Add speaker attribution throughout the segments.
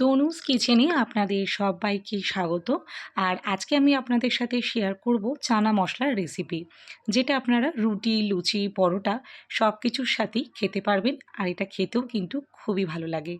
Speaker 1: তনুজ কিচেনে আপনাদের সবাইকে স্বাগত। আর আজকে আমি আপনাদের সাথে শেয়ার করব চানা মশলার রেসিপি যেটা আপনারা রুটি, লুচি, পরোটা সব কিছুর সাথেই খেতে পারবেন। আর এটা খেতেও কিন্তু খুবই ভালো লাগে।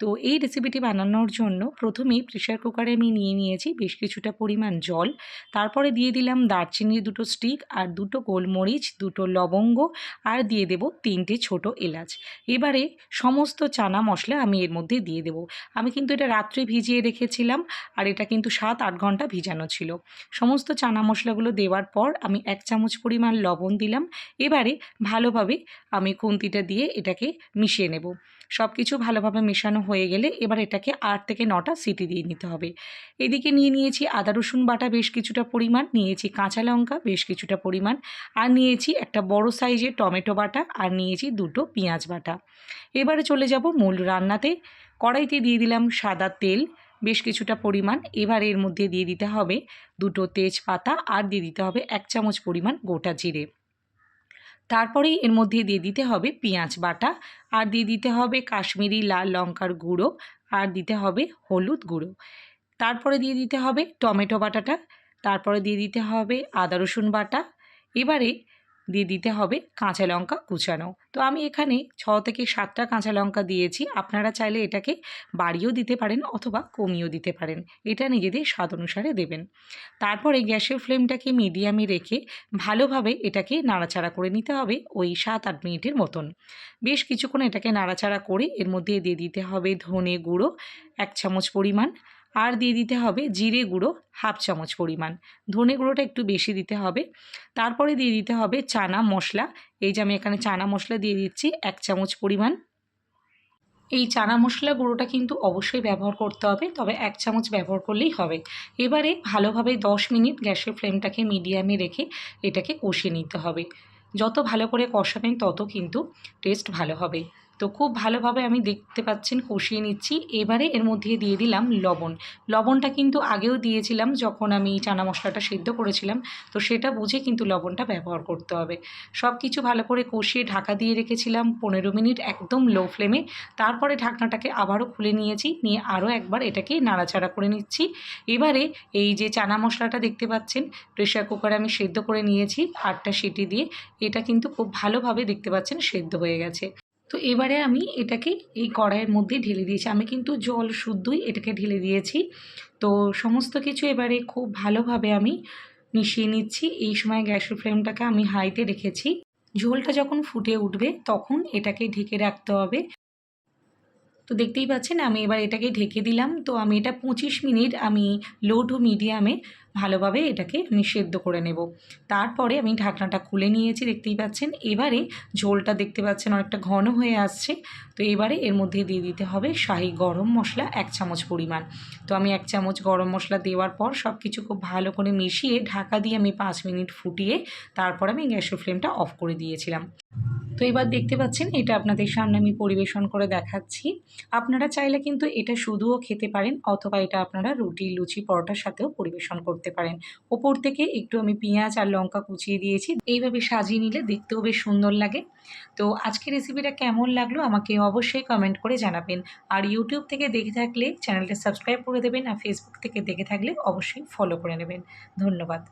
Speaker 1: তো এই রেসিপিটি বানানোর জন্য প্রথমেই প্রেশার কুকারে আমি নিয়ে নিয়েছি বেশ কিছুটা পরিমাণ জল। তারপরে দিয়ে দিলাম দারচিনির দুটো স্টিক আর দুটো গোলমরিচ, দুটো লবঙ্গ আর দিয়ে দেব তিনটে ছোট এলাচ। এবারে সমস্ত চানা মশলা আমি এর মধ্যে দিয়ে দেবো। আমি কিন্তু এটা রাত্রে ভিজিয়ে রেখেছিলাম আর এটা কিন্তু সাত আট ঘণ্টা ভিজানো ছিল। সমস্ত চানা মশলাগুলো দেওয়ার পর আমি এক চামচ পরিমাণ লবণ দিলাম। এবারে ভালোভাবে আমি খুন্তিটা দিয়ে এটাকে মিশিয়ে নেব। সব কিছু ভালোভাবে মেশানো হয়ে গেলে এবার এটাকে আট থেকে নটা সিটি দিয়ে নিতে হবে। এদিকে নিয়ে নিয়েছি আদা, রসুন বাটা বেশ কিছুটা পরিমাণ, নিয়েছি কাঁচা লঙ্কা বেশ কিছুটা পরিমাণ, আর নিয়েছি একটা বড় সাইজের টমেটো বাটা, আর নিয়েছি দুটো পেঁয়াজ বাটা। এবারে চলে যাব মূল রান্নাতে। কড়াইতে দিয়ে দিলাম সাদা তেল, বেশ কিছুটা পরিমাণ। এবার এর মধ্যে দিয়ে দিতে হবে দুটো তেজপাতা, আর দিয়ে দিতে হবে এক চামচ পরিমাণ গোটা জিরে। তারপরেই এর মধ্যে দিয়ে দিতে হবে পেঁয়াজ বাটা, আর দিয়ে দিতে হবে কাশ্মীরি লাল লঙ্কার গুঁড়ো, আর দিতে হবে হলুদ গুঁড়ো। তারপরে দিয়ে দিতে হবে টমেটো বাটাটা, তারপরে দিয়ে দিতে হবে আদা রসুন বাটা। এবারে দিয়ে দিতে হবে কাঁচা লঙ্কা কুচানো। তো আমি এখানে ছ থেকে সাতটা কাঁচা লঙ্কা দিয়েছি। আপনারা চাইলে এটাকে বাড়িয়েও দিতে পারেন অথবা কমিয়েও দিতে পারেন। এটা নিজেদের স্বাদ অনুসারে দেবেন। তারপরে গ্যাসের ফ্লেমটাকে মিডিয়ামে রেখে ভালোভাবে এটাকে নাড়াচাড়া করে নিতে হবে ওই সাত আট মিনিটের মতন। বেশ কিছুক্ষণ এটাকে নাড়াচাড়া করে এর মধ্যে দিয়ে দিতে হবে ধনে গুঁড়ো, এক চামচ পরিমাণ আর দিয়ে দিতে হবে জিরে গুঁড়ো, হাফ চামচ পরিমাণ। ধনে গুঁড়োটা একটু বেশি দিতে হবে। তারপরে দিয়ে দিতে হবে চানা মশলা। এই যে আমি এখানে চানা মশলা দিয়ে দিচ্ছি, এক চামচ পরিমাণ। এই চানা মশলা গুঁড়োটা কিন্তু অবশ্যই ব্যবহার করতে হবে, তবে এক চামচ ব্যবহার করলেই হবে। এবারে ভালোভাবে দশ মিনিট গ্যাসের ফ্লেমটাকে মিডিয়ামে রেখে এটাকে কষিয়ে নিতে হবে। যত ভালো করে কষাবেন তত কিন্তু টেস্ট ভালো হবে। তো খুব ভালোভাবে আমি দেখতে পাচ্ছেন, কষিয়ে নিচ্ছি। এবারে এর মধ্যে দিয়ে দিলাম লবণ। লবণটা কিন্তু আগেও দিয়েছিলাম যখন আমি চানা মশলাটা সিদ্ধ করেছিলাম। তো সেটা বুঝে কিন্তু লবণটা ব্যবহার করতে হবে। সব কিছু ভালো করে কষিয়ে ঢাকা দিয়ে রেখেছিলাম পনেরো মিনিট একদম লো ফ্লেমে। তারপরে ঢাকনাটাকে আবারও খুলে নিয়েছি। নিয়ে আরও একবার এটাকে নাড়াচাড়া করে নিচ্ছি। এবারে এই যে চানা মশলাটা দেখতে পাচ্ছেন প্রেশার কুকারে আমি সেদ্ধ করে নিয়েছি। আটটা সিটি দিয়ে। এটা কিন্তু খুব ভালোভাবে দেখতে পাচ্ছেন, সেদ্ধ হয়ে গেছে। তো এবারে আমি এটাকে এই কড়াইয়ের মধ্যে ঢেলে দিয়েছি। আমি কিন্তু জল শুদ্ধই এটাকে ঢেলে দিয়েছি। তো সমস্ত কিছু এবারে খুব ভালোভাবে আমি মিশিয়ে নিচ্ছি। এই সময় গ্যাসের ফ্লেমটাকে আমি হাইতে রেখেছি। ঝোলটা যখন ফুটে উঠবে তখন এটাকে ঢেকে রাখতে হবে। তো দেখতেই পাচ্ছেন, আমি এবার এটাকে ঢেকে দিলাম। তো আমি এটা পঁচিশ মিনিট আমি লো টু মিডিয়ামে ভালোভাবে এটাকে আমি সেদ্ধ করে নেব। তারপরে আমি ঢাকনাটা খুলে নিয়েছি, দেখতেই পাচ্ছেন। এবারে ঝোলটা দেখতে পাচ্ছেন অনেকটা ঘন হয়ে আসছে। তো এবারে এর মধ্যে দিয়ে দিতে হবে শাহি গরম মশলা এক চামচ পরিমাণ। তো আমি এক চামচ গরম মশলা দেওয়ার পর সব কিছু খুব ভালো করে মিশিয়ে ঢাকা দিয়ে আমি পাঁচ মিনিট ফুটিয়ে তারপর আমি গ্যাসের ফ্লেমটা অফ করে দিয়েছিলাম। তো এবার দেখতে পাচ্ছেন, এটা আপনাদের সামনে আমি পরিবেশন করে দেখাচ্ছি। আপনারা চাইলে কিন্তু এটা শুধুও খেতে পারেন অথবা এটা আপনারা রুটি, লুচি, পরোটার সাথেও পরিবেশন করতে পারেন। ওপর থেকে একটু আমি পেঁয়াজ আর লঙ্কা কুচিয়ে দিয়েছি। এইভাবে সাজিয়ে নিলে দেখতেও বেশ সুন্দর লাগে। তো আজকের রেসিপিটা কেমন লাগল আমাকে অবশ্যই কমেন্ট করে জানাবেন। আর ইউটিউব থেকে দেখে থাকলে চ্যানেলটা সাবস্ক্রাইব করে দেবেন আর ফেসবুক থেকে দেখে থাকলে অবশ্যই ফলো করে নেবেন। ধন্যবাদ।